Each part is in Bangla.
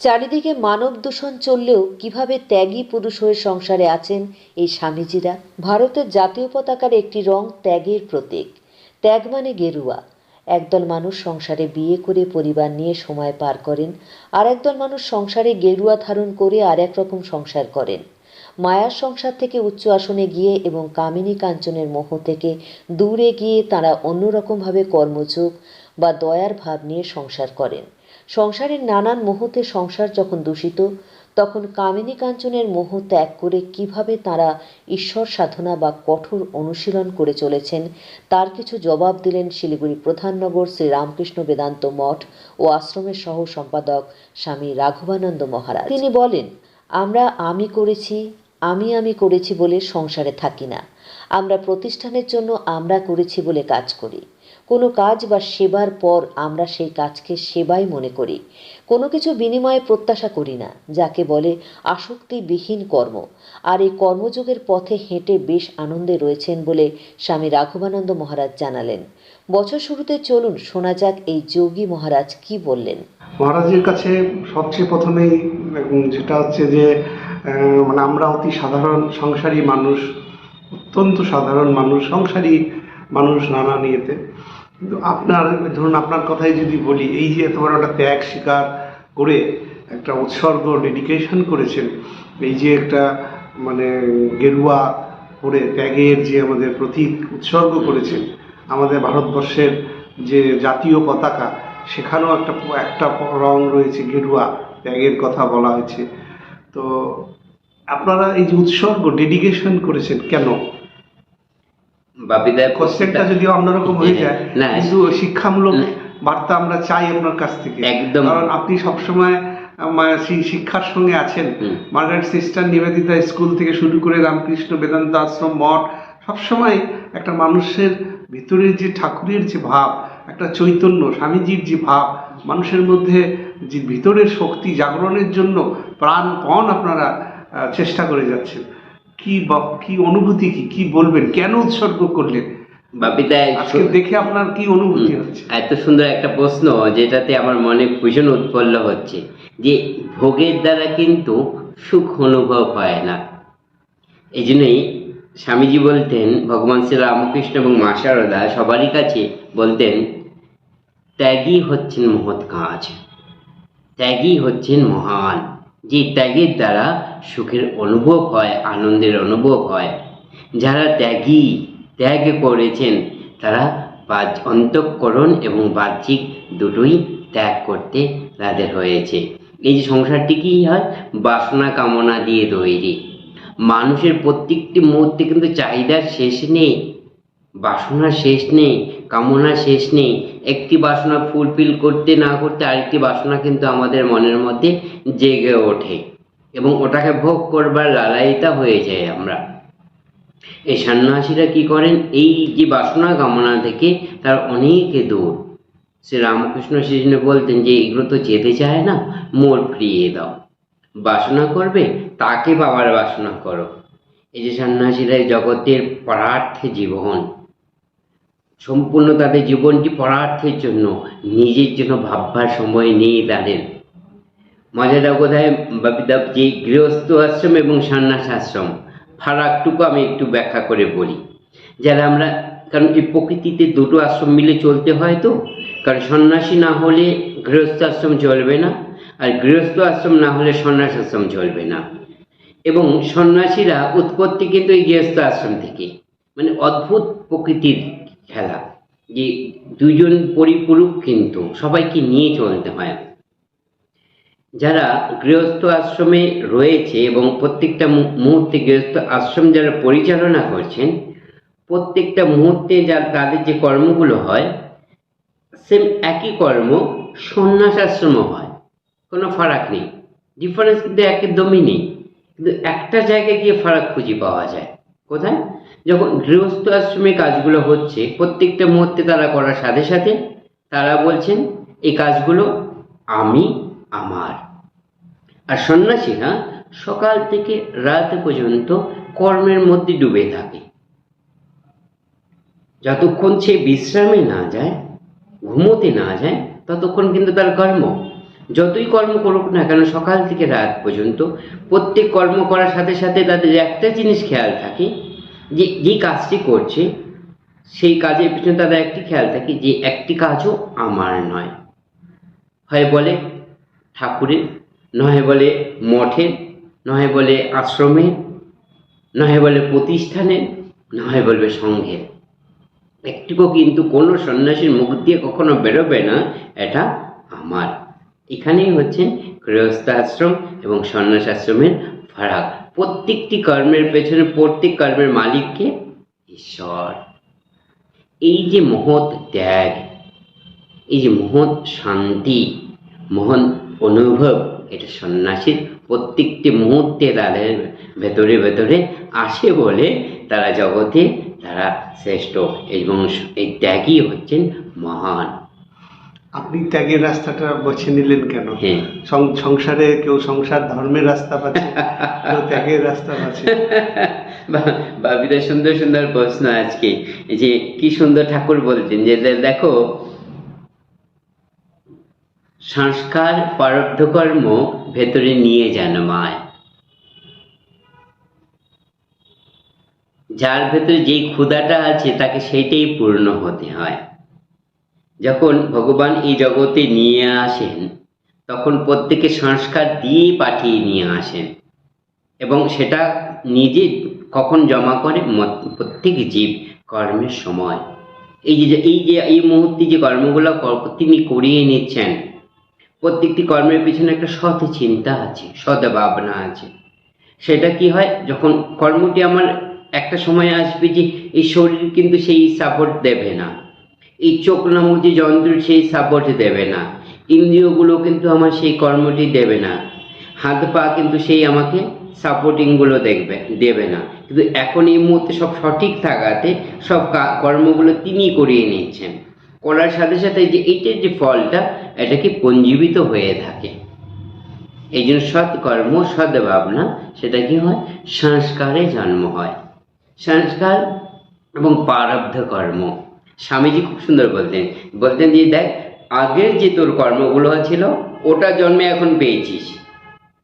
চারিদিকে মানব দূষণ চললেও কীভাবে ত্যাগী পুরুষ হয়ে সংসারে আছেন এই স্বামীজিরা? ভারতের জাতীয় পতাকার একটি রং ত্যাগের প্রতীক। ত্যাগ মানে গেরুয়া। একদল মানুষ সংসারে বিয়ে করে পরিবার নিয়ে সময় পার করেন আর একদল মানুষ সংসারে গেরুয়া ধারণ করে আর এক রকম সংসার করেন। মায়ার সংসার থেকে উচ্চ আসনে গিয়ে এবং কামিনী কাঞ্চনের মোহ থেকে দূরে গিয়ে তারা অন্যরকমভাবে কর্মযোগ বা দয়ার ভাব নিয়ে সংসার করেন। সংসারের নানান মোহতে সংসার যখন দূষিত, তখন কামিনী কাঞ্চনের মোহ ত্যাগ করে কীভাবে তারা ঈশ্বর সাধনা বা কঠোর অনুশীলন করে চলেছেন, তার কিছু জবাব দিলেন শিলিগুড়ি প্রধাননগর শ্রী রামকৃষ্ণ বেদান্ত মঠ ও আশ্রমের সহ সম্পাদক স্বামী রাঘবানন্দ মহারাজ। তিনি বলেন, আমরা আমি করেছি, আমি আমি করেছি বলে সংসারে থাকি না। আমরা প্রতিষ্ঠানের জন্য আমরা করেছি বলে কাজ করি। কোনো কাজ বা সেবার পর আমরা সেই কাজকে সেবাই মনে করি। কোনো কিছু বিনিময়ে প্রত্যাশা করি না, যাকে বলে আসক্তিবিহীন কর্ম। আর এই কর্মযোগের পথে হেঁটে বেশ আনন্দে রয়েছেন বলে স্বামী রাঘবানন্দ মহারাজ জানালেন। বছর শুরুতে চলুন শোনা যাক এই যোগী মহারাজ কি বললেন। মহারাজের কাছে সবচেয়ে প্রথমেই যেটা হচ্ছে যে মানে আমরা অতি সাধারণ সংসারী মানুষ, অত্যন্ত সাধারণ মানুষ, সংসারী মানুষ নানা নিয়েতে। কিন্তু আপনার, ধরুন আপনার কথাই যদি বলি, এই যে এত বড় একটা ত্যাগ স্বীকার করে একটা উৎসর্গ ডেডিকেশন করেছেন, এই যে একটা মানে গেরুয়া পরে ত্যাগের যে আমাদের প্রতীক উৎসর্গ করেছেন, আমাদের ভারতবর্ষের যে জাতীয় পতাকা, সেখানেও একটা একটা রং রয়েছে গেরুয়া, ত্যাগের কথা বলা হয়েছে। তো আপনারা এই যে উৎসর্গ ডেডিকেশন করেছেন কেন? বাপিদার কোশ্চেনটা যদিও অন্যরকম হয়ে যায় না, কিন্তু শিক্ষামূলক বার্তা আমরা চাই আপনার কাছ থেকে। একদম। কারণ আপনি সবসময় সেই শিক্ষার সঙ্গে আছেন। মার্গারেট সিস্টার নিবেদিতা স্কুল থেকে শুরু করে রামকৃষ্ণ বেদান্ত আশ্রম মঠ সবসময় একটা মানুষের ভিতরের যে ঠাকুরের যে ভাব একটা চৈতন্য স্বামীজির যে ভাব মানুষের মধ্যে যে ভিতরের শক্তি জাগরণের জন্য প্রাণপণ আপনারা চেষ্টা করে যাচ্ছেন। কি কি অনুভূতি কি কি বলবেন? কেন উৎসর্গ করলেন? বাপিদা আজকে দেখে আপনার কি অনুভূতি হচ্ছে? এত সুন্দর একটা প্রশ্ন যেটাতে আমার মনে ভীষণ উৎপন্ন হচ্ছে যে ভোগের দ্বারা কিন্তু সুখ অনুভব হয় না। এই জন্যই স্বামীজি বলতেন ভগবান শ্রী রামকৃষ্ণ এবং মা শারদা সবারই কাছে বলতেন ত্যাগই হচ্ছেন মহৎ কাজ। ত্যাগই হচ্ছেন মহান। যে ত্যাগের দ্বারা সুখের অনুভব হয়, আনন্দের অনুভব হয়। যারা ত্যাগী, ত্যাগ করেছেন, তারা বাহ্য- অন্তঃকরণ এবং বাহ্যিক দুটোই ত্যাগ করতে তাদের হয়েছে। এই যে সংসারটি কি হয়? বাসনা কামনা দিয়ে তৈরি। মানুষের প্রত্যেকটি মুহূর্তে কিন্তু চাহিদার শেষ নেই, বাসনার শেষ নেই কামনা শেষ নেই। একটি বাসনা ফুলফিল করতে না করতে আরেকটি বাসনা কিন্তু আমাদের মনের মধ্যে জেগে ওঠে। এবং ওটাকে ভোগ করবার লালায়িতা হয়ে যায় আমরা। এই সন্ন্যাসীরা কি করেন? এই যে বাসনা কামনা থেকে তার অনেক দূর। শ্রী রামকৃষ্ণ সেজন্য বলতেন যে, এগুলো তো যেতে চায় না, মোর ফিরিয়ে দাও। বাসনা করবে, তাকে পাওয়ার বাসনা করো। এই যে সন্ন্যাসীরা জগতের পরার্থে জীবন। সম্পূর্ণ তাদের জীবনটি পরার্থের জন্য, নিজের জন্য ভাববার সময় নেই তাদের। মজাদার কোথায় যে গৃহস্থ আশ্রম এবং সন্ন্যাস আশ্রম, ফারাকটুকু আমি একটু ব্যাখ্যা করে বলি। যারা আমরা কারণ এই প্রকৃতিতে দুটো আশ্রম মিলে চলতে হয় তো। কারণ সন্ন্যাসী না হলে গৃহস্থ আশ্রম চলবে না, আর গৃহস্থ আশ্রম না হলে সন্ন্যাস আশ্রম চলবে না। এবং সন্ন্যাসীরা উৎপত্তি কিন্তু এই গৃহস্থ আশ্রম থেকে। মানে অদ্ভুত প্রকৃতির খেলা। যে দুজন পরিপূরক কিন্তু সবাইকে নিয়ে চলতে হয়। যারা গৃহস্থ আশ্রমে রয়েছে এবং প্রত্যেকটা মুহূর্তে গৃহস্থ আশ্রম যারা পরিচালনা করছেন, প্রত্যেকটা মুহূর্তে যা তাদের যে কর্মগুলো হয়, সেম একই কর্ম সন্ন্যাস আশ্রমও হয়। কোনো ফারাক নেই। ডিফারেন্স কিন্তু একদমই নেই। কিন্তু একটা জায়গায় গিয়ে ফারাক খুঁজে পাওয়া যায়। কোথায়? যখন গৃহস্থ আশ্রমে কাজগুলো হচ্ছে, প্রত্যেকটা মুহূর্তে তারা করার সাথে সাথে তারা বলছেন, এই কাজগুলো আমি আমার। আর সন্ন্যাসীরা সকাল থেকে রাত পর্যন্ত কর্মের মধ্যে ডুবে থাকে। যতক্ষণ সে বিশ্রামে না যায়, ঘুমোতে না যায়, ততক্ষণ কিন্তু তার কর্ম। যতই কর্ম করুক না কেন, সকাল থেকে রাত পর্যন্ত প্রত্যেক কর্ম করার সাথে সাথে তাদের একটা জিনিস খেয়াল থাকে, যে যে কাজটি করছে, সেই কাজের পিছনে তাদের একটি খেয়াল থাকে, যে একটি কাজও আমার নয়। হয় বলে ঠাকুরের নয় বলে মঠের নয় বলে আশ্রমের নয় বলে প্রতিষ্ঠানের নয় বলবে সংঘের একটুকু কিন্তু কোনো সন্ন্যাসীর মুখ দিয়ে কখনো বেরোবে না, এটা আমার। এখানেই হচ্ছেন গৃহস্থাশ্রম এবং সন্ন্যাস আশ্রমের ফারাক। প্রত্যেকটি কর্মের পেছনে প্রত্যেক কর্মের মালিককে ঈশ্বর। এই যে মহৎ ত্যাগ, এই যে মহৎ শান্তি মহান অনুভব। এটা সন্ন্যাসীর প্রত্যেকটি মুহূর্তে তাদের ভেতরে ভেতরে আসে বলে তারা জগতে তারা শ্রেষ্ঠ এবং এই ত্যাগই হচ্ছেন মহান। আপনি ত্যাগের রাস্তাটা বেছে নিলেন কেন? হ্যাঁ। সংসারে কেউ সংসার ধর্মের রাস্তা পাচ্ছে কেউ ত্যাগের রাস্তা পাচ্ছে। বাবিদা সুন্দর সুন্দর প্রশ্ন আজকে যে কি সুন্দর ঠাকুর বলছেন যে দেখো সংস্কার প্রারব্ধ কর্ম ভেতরে নিয়ে জন্মায় যার ভেতরে যেই ক্ষুধাটা আছে, তাকে সেইটাই পূর্ণ হতে হয়। যখন ভগবান এই জগতে নিয়ে আসেন, তখন প্রত্যেকে সংস্কার দিয়েই পাঠিয়ে নিয়ে আসেন। এবং সেটা নিজে কখন জমা করে? প্রত্যেক জীব কর্মের সময়। এই যে এই যে, এই মুহূর্তে যে কর্মগুলো তিনি করিয়ে নিচ্ছেন প্রত্যেকটি কর্মের পিছনে একটা সৎ চিন্তা আছে, সৎ ভাবনা আছে। সেটা কি হয়, যখন কর্মটি আমার একটা সময় আসবে যে এই শরীর কিন্তু সেই সাপোর্ট দেবে না, এই চোখ নামক যে যন্ত্র সেই সাপোর্ট দেবে না, ইন্দ্রিয়গুলো কিন্তু আমার সেই কর্মটি দেবে না, হাত পা কিন্তু সেই আমাকে সাপোর্টিংগুলো দেখবে, দেবে না। কিন্তু এখন এই মুহূর্তে সব সঠিক থাকাতে সব কর্মগুলো তিনি করিয়ে নিচ্ছেন। করার সাথে সাথে যে এইটার যে ফলটা এটা কি পঞ্জীবিত হয়ে থাকে? এই জন্য সৎকর্ম, সদ্ভাবনা, সেটা কি হয়? সংস্কারে জন্ম হয়। সংস্কার এবং প্রারব্ধ কর্ম। স্বামীজি খুব সুন্দর বলতেন। বলতেন যে, দেখ, আগের যে তোর কর্মগুলো ছিল, ওটা জন্মে এখন পেয়েছিস।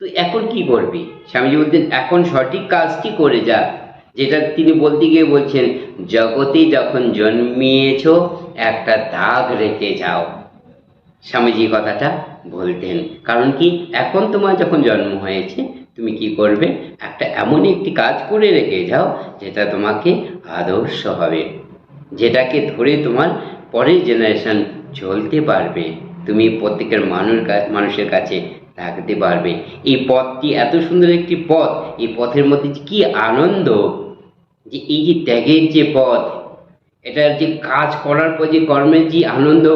তুই এখন কি করবি? স্বামীজি বলতেন, এখন সঠিক কাজটি করে যা। যেটা তিনি বলতে গিয়ে বলছেন, জগতে যখন জন্মিয়েছ, একটা দাগ রেখে যাও। স্বামীজি কথাটা বলতেন। কারণ কি, এখন তোমার যখন জন্ম হয়েছে, তুমি কি করবে? একটা এমন একটি কাজ করে রেখে যাও, যেটা তোমাকে আদর্শ হবে। যেটাকে ধরে তোমার পরের জেনারেশন চলতে পারবে। তুমি প্রত্যেকের মানুষ মানুষের কাছে থাকতে পারবে। এই পথটি, এত সুন্দর একটি পথ, এই পথের মধ্যে যে কি আনন্দ, যে এই যে ত্যাগের যে পথ, এটার যে কাজ করার পর যে কর্মের যে আনন্দ,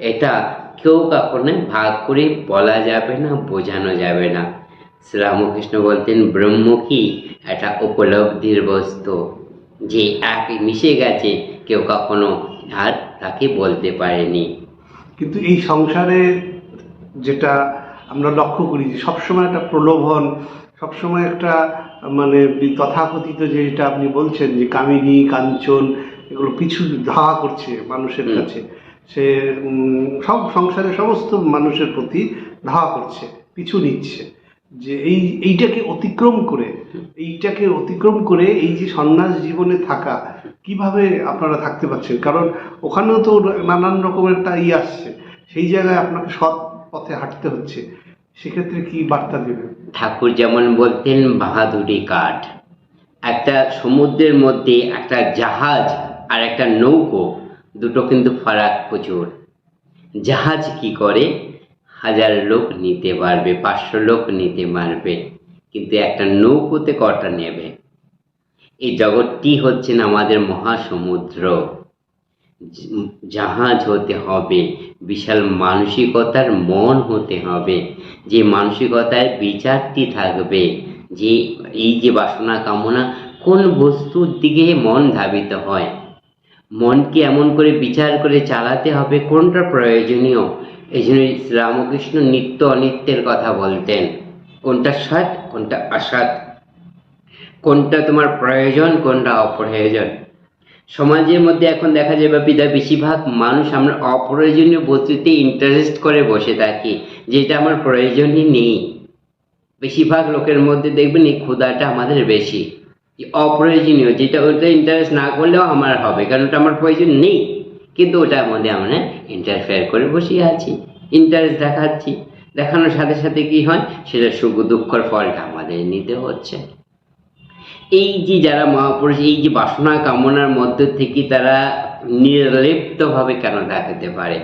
এটা কেউ কখনো ভাগ করে বলা যাবে না বোঝানো যাবে না। শ্রীরামকৃষ্ণ বলতেন ব্রহ্ম কি এটা উপলব্ধির বস্তু যে এক মিশে গেছে কেউ কখনো আর তাকে বলতে পারেনি। কিন্তু এই সংসারে যেটা আমরা লক্ষ্য করি যে সবসময় একটা প্রলোভন সবসময় একটা মানে তথাকথিত যেটা আপনি বলছেন যে কামিনী কাঞ্চন এগুলো পিছু ধাওয়া করছে মানুষের কাছে। সে সব সংসারে সমস্ত মানুষের প্রতি ধাওয়া করছে, পিছু নিচ্ছে। যে এই, এইটাকে অতিক্রম করে, এইটাকে অতিক্রম করে এই যে সন্ন্যাস জীবনে থাকা, কীভাবে আপনারা থাকতে পারছেন? কারণ ওখানেও তো নানান রকমের একটা ই আসছে। সেই জায়গায় আপনাকে সৎ পথে হাঁটতে হচ্ছে। সেক্ষেত্রে কি বার্তা দেবেন? ঠাকুর যেমন বলতেন, বাহাদুরি কাঠ। একটা সমুদ্রের মধ্যে একটা জাহাজ আর একটা নৌকো দুটো কিন্তু ফারাক প্রচুর। জাহাজ কি করে? হাজার লোক নিতে পারবে, পাঁচশো লোক নিতে পারবে, কিন্তু একটা নৌকোতে কটা নেবে? এই জগৎটি হচ্ছেন আমাদের মহাসমুদ্র। জাহাজ হতে হবে, বিশাল মানসিকতার মন হতে হবে। যে মানসিকতায় বিচারটি থাকবে, যে এই যে বাসনা কামনা, কোন বস্তুর দিকে মন ধাবিত হয়? মনকে এমন করে বিচার করে চালাতে হবে কোনটা প্রয়োজনীয়? এই জন্য রামকৃষ্ণ নিত্য অনিত্যের কথা বলতেন। কোনটা সৎ, কোনটা অসৎ? কোনটা তোমার প্রয়োজন, কোনটা অপ্রয়োজন? সমাজের মধ্যে এখন দেখা যায় বা বিদা বেশিরভাগ মানুষ আমরা অপ্রয়োজনীয় বস্তুতে ইন্টারেস্ট করে বসে থাকি যে এটা আমার প্রয়োজনই নেই। বেশিরভাগ লোকের মধ্যে দেখবেন এই ক্ষুধাটা আমাদের বেশি। অপ্রয়োজনীয় যেটা ওটা ইন্টারেস্ট না করলেও আমার হবে, কারণ ওটা আমার প্রয়োজন নেই। কিন্তু ওটার মধ্যে আমরা ইন্টারফেয়ার করে বসে আছি ইন্টারেস্ট দেখাচ্ছি। দেখানোর সাথে সাথে কি হয়? সেটা সুখ দুঃখর ফলটা আমাদের নিতে হচ্ছে। এই যে যারা মহাপুরুষ, এই যে বাসনা কামনার মধ্যে থেকে তারা নির্লিপ্তভাবে কেন দেখাতে পারে?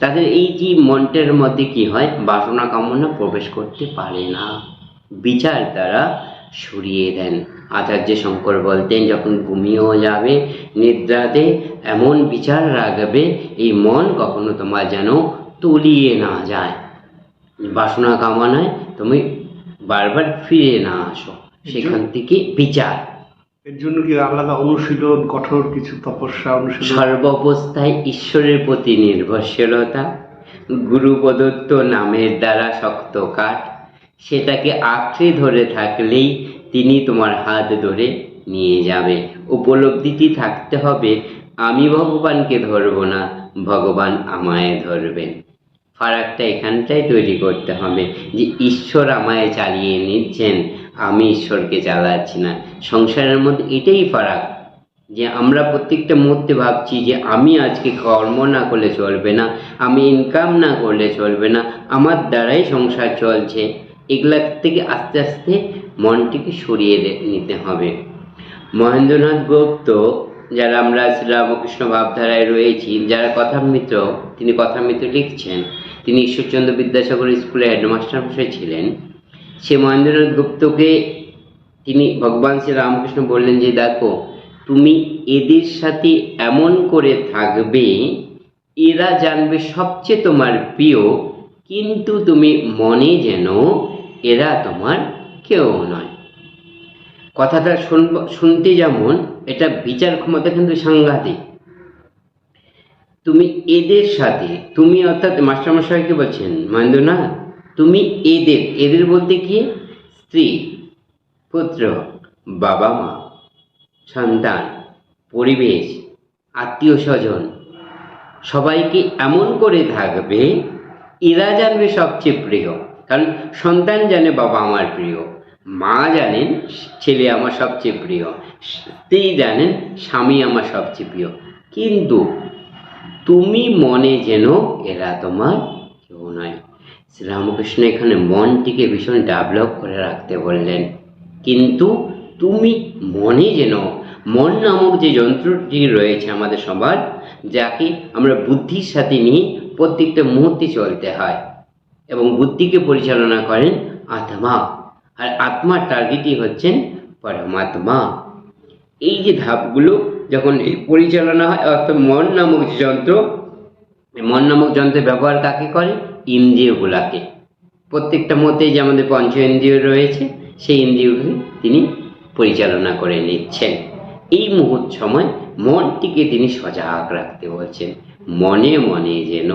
তাদের এই যে মনটার মধ্যে কি হয়? বাসনা কামনা প্রবেশ করতে পারে না। বিচার দ্বারা সরিয়ে দেন। আচার্য শঙ্কর বলতেন যখন ঘুমিয়েও যাবে নিদ্রাতে এমন বিচার রাখবে এই মন কখনো তোমার যেন তলিয়ে না যায়। বাসনা কামনায় তুমি বারবার ফিরে না আসো। সেখান থেকে বিচার। এর জন্য কি আলাদা অনুশীলন কঠোর কিছু তপস্যা অনুশীলন? সর্বাবস্থায় ঈশ্বরের প্রতি নির্ভরশীলতা গুরু প্রদত্ত নামের দ্বারা শক্ত কাঠ সেটাকে আঁকড়ে ধরে থাকলেই তিনি তোমার হাত ধরে নিয়ে যাবে। উপলব্ধিটি থাকতে হবে, আমি ভগবানকে ধরবো না, ভগবান আমায় ধরবেন ফারাকটা এখানটাই তৈরি করতে হবে যে, ঈশ্বর আমায় চালিয়ে নিচ্ছেন, আমি ঈশ্বরকে চালাচ্ছি না। সংসারের মধ্যে এটাই ফারাক, যে আমরা প্রত্যেকটা মুহূর্তে ভাবছি যে, আমি আজকে কর্ম না করলে চলবে না, আমি ইনকাম না করলে চলবে না, আমার দ্বারাই সংসার চলছে। এগুলা থেকে আস্তে আস্তে মনটিকে সরিয়ে নিতে হবে। মহেন্দ্রনাথ গুপ্ত, যারা আমরা শ্রীরামকৃষ্ণ ভাবধারায় রয়েছি, যারা কথামৃত, তিনি কথামৃত লিখছেন, তিনি ঈশ্বরচন্দ্র বিদ্যাসাগর স্কুলে হেডমাস্টার মশাই ছিলেন, সে মহেন্দ্রনাথ গুপ্তকে তিনি ভগবান শ্রী রামকৃষ্ণ বললেন যে, দেখো, তুমি এদের সাথে এমন করে থাকবে, এরা জানবে সবচেয়ে তোমার প্রিয়, কিন্তু তুমি মনে যেন এরা তোমার কেউ নয়। কথাটা শুনতে যেমন এটা বিচার ক্ষমতা কিন্তু সাংঘাতিক। তুমি এদের সাথে, তুমি অর্থাৎ মাস্টারমশাইকে বলছেন, মহেন্দ্রনাথ, তুমি এদের এদের বলতে কি? স্ত্রী, পুত্র, বাবা মা, সন্তান, পরিবেশ, আত্মীয় স্বজন, সবাইকে এমন করে থাকবে, এরা জানবে সবচেয়ে প্রিয়। কারণ সন্তান জানে বাবা আমার প্রিয়, মা জানেন ছেলে আমার সবচেয়ে প্রিয়, স্ত্রী জানেন স্বামী আমার সবচেয়ে প্রিয়। কিন্তু তুমি মনে যেন এরা তোমার কেউ নয়। শ্রীরামকৃষ্ণ এখানে মনটিকে ভীষণ ডেভেলপ করে রাখতে বললেন, কিন্তু তুমি মনে যেন, মন নামক যে যন্ত্রটি রয়েছে আমাদের সবার, যাকে আমরা বুদ্ধির সাথে নিয়ে প্রত্যেকটা মুহূর্তে চলতে হয় এবং বুদ্ধিকে পরিচালনা করেন আত্মা। আর আত্মার টার্গেটই হচ্ছেন পরমাত্মা। এই যে ধাপগুলো যখন পরিচালনা হয়, অর্থাৎ মন নামক যে যন্ত্র মন নামক যন্ত্রের ব্যবহার কাকে করে? ইন্দ্রিয়গুলাকে। প্রত্যেকটা মতে যে আমাদের পঞ্চ ইন্দ্রিয় রয়েছে, সেই ইন্দ্রিয়গুলি তিনি পরিচালনা করে নিচ্ছেন। এই মুহূর্ত সময় মনটিকে তিনি সজাগ রাখতে বলছেন। মনে মনে যেন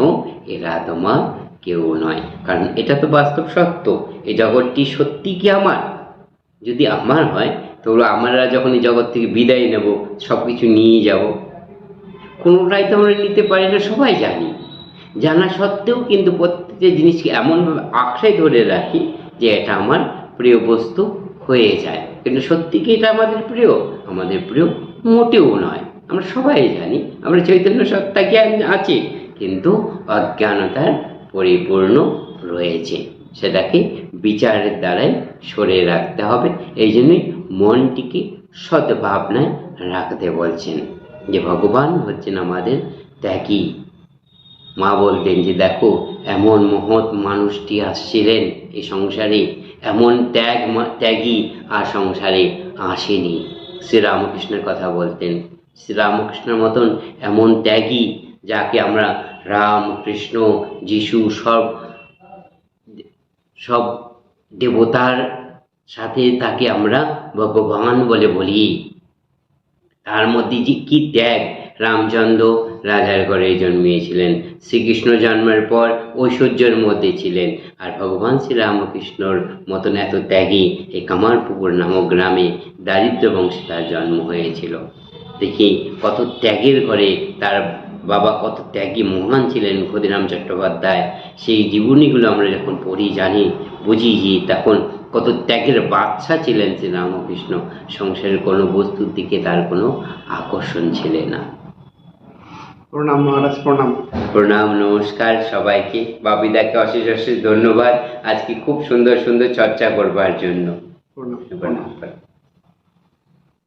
এরা তোমার কেউ নয়। কারণ এটা তো বাস্তব সত্য। এই জগৎটি সত্যি কি আমার? যদি আমার হয় তো আমরা যখন এই জগৎ থেকে বিদায় নেব সব কিছু নিয়ে যাব। কোনোটাই তো আমরা নিতে পারি না, সবাই জানি। জানা সত্ত্বেও কিন্তু প্রত্যেকটা জিনিসকে এমনভাবে আঁকড়ে ধরে রাখি যে এটা আমার প্রিয় বস্তু হয়ে যায়। কিন্তু সত্যি কি এটা আমাদের প্রিয়? আমাদের প্রিয় মোটেও নয়। আমরা সবাই জানি, আমরা চৈতন্য সত্তা জ্ঞান আছে। কিন্তু অজ্ঞানতার পরিপূর্ণ রয়েছে। সেটাকে বিচারের দ্বারাই সরে রাখতে হবে। এই জন্যই মনটিকে সদ্ভাবনায় রাখতে বলছেন যে, ভগবান হচ্ছেন আমাদের ত্যাগী। মা বলতেন যে, দেখো, এমন মহৎ মানুষটি আসছিলেন এই সংসারে। এমন ত্যাগ ত্যাগী আর সংসারে আসেনি। শ্রীরামকৃষ্ণের কথা বলতেন। শ্রীরামকৃষ্ণের মতন এমন ত্যাগী যাকে আমরা রাম কৃষ্ণ যিশু সব সব দেবতার সাথে তাকে আমরা ভগবান বলে বলি। তার মধ্যে যে কি ত্যাগ? রামচন্দ্র রাজার ঘরে জন্মিয়েছিলেন। শ্রীকৃষ্ণ জন্মের পর ঐশ্বর্যের মধ্যে ছিলেন। আর ভগবান শ্রীরামকৃষ্ণর মতন এত ত্যাগী এই কামারপুকুর নামক গ্রামে দারিদ্র বংশে তার জন্ম হয়েছিল। দেখি কত ত্যাগের ঘরে তার বাবা কত ত্যাগী মহান ছিলেন ক্ষুদিরাম চট্টোপাধ্যায়। সেই জীবনীগুলো আমরা যখন পড়ি জানি বুঝি যে তখন কত ত্যাগের বাচ্চা ছিলেন শ্রী রামকৃষ্ণ। সংসারের কোনো বস্তুর দিকে তার কোনো আকর্ষণ ছিল না। প্রণাম মহারাজ প্রণাম। প্রণাম নমস্কার সবাইকে। বাবিদাকে অশেষ অশেষ ধন্যবাদ। আজকে খুব সুন্দর সুন্দর চর্চা করবার জন্য। প্রণাম প্রণাম।